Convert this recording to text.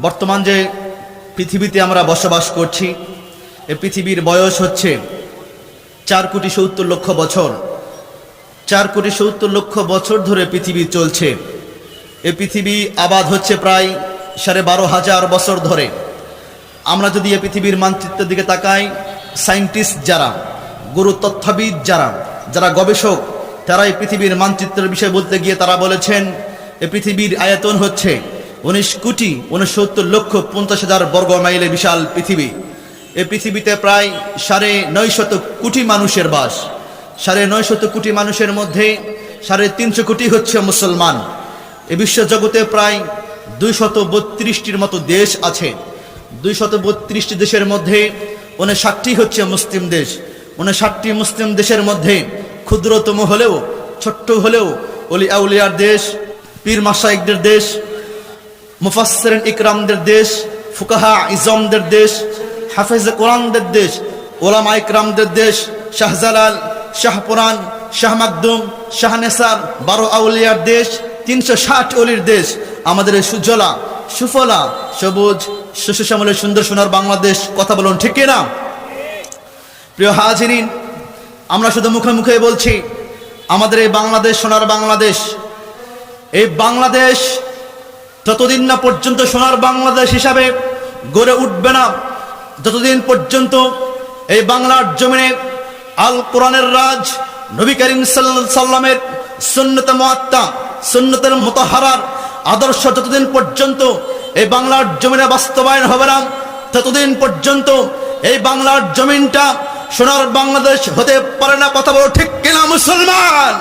বর্তমান যে পৃথিবীতে আমরা বসবাস করছি, এ পৃথিবীর বয়স হচ্ছে চার কোটি সত্তর লক্ষ বছর। চার কোটি সত্তর লক্ষ বছর ধরে পৃথিবী চলছে। এ পৃথিবী আবাদ হচ্ছে প্রায় সাড়ে বারো হাজার বছর ধরে। আমরা যদি এ পৃথিবীর মানচিত্রের দিকে তাকাই, সায়েন্টিস্ট যারা, গুরু তথ্যবিদ যারা যারা গবেষক, তারা এই পৃথিবীর মানচিত্রের বিষয়ে বলতে গিয়ে তারা বলেছেন, এ পৃথিবীর আয়তন হচ্ছে উনিশ কোটি উনসত্তর লক্ষ পঞ্চাশ হাজার বর্গ মাইলে বিশাল পৃথিবী। এ পৃথিবীতে প্রায় সাড়ে নয় শত কোটি মানুষের বাস। সাড়ে নয় শত কোটি মানুষের মধ্যে সাড়ে তিনশো কোটি হচ্ছে মুসলমান। এ বিশ্ব জগতে প্রায় দুই শত বত্রিশটির মতো দেশ আছে। দুই শত বত্রিশটি দেশের মধ্যে উনষাটটি হচ্ছে মুসলিম দেশ। উনষাটটি মুসলিম দেশের মধ্যে ক্ষুদ্রতম হলেও, ছোট্ট হলেও অলি আউলিয়ার দেশ, পীর মাসাইকদের দেশ মুফাসসিরিন ইকরামদের দেশ, ফুকাহা ইজমদের দেশ, হাফেজ কোরআনদের দেশ, ওলামা ইকরামদের দেশ, শাহজালাল, শাহপুরান, শাহ মাকদুম শাহনেসার বারো আউলিয়ার দেশ, তিনশো ষাট অলির দেশ, আমাদের এই সুজলা, সুফলা, সবুজ শস্যশ্যামলের সুন্দর সোনার বাংলাদেশ, কথা বলুন ঠিক কিনা? প্রিয় হাজিরিন, আমরা শুধু মুখে মুখে বলছি, আমাদের এই বাংলাদেশ সোনার বাংলাদেশ, এই বাংলাদেশ যতদিন না পর্যন্ত সোনার বাংলাদেশ হিসাবে গড়ে উঠবে না, যতদিন পর্যন্ত এই বাংলার জমিনে আল কোরআনের রাজ, নবী করিম সাল্লামের সুন্নত মহাত্মা সুন্নতের মতহারার আদর্শ যতদিন পর্যন্ত এই বাংলার জমিনে বাস্তবায়ন হবে না, ততদিন পর্যন্ত এই বাংলার জমিনটা সোনার বাংলাদেশ হতে পারে না, কথা বলো ঠিক কিনা মুসলমান?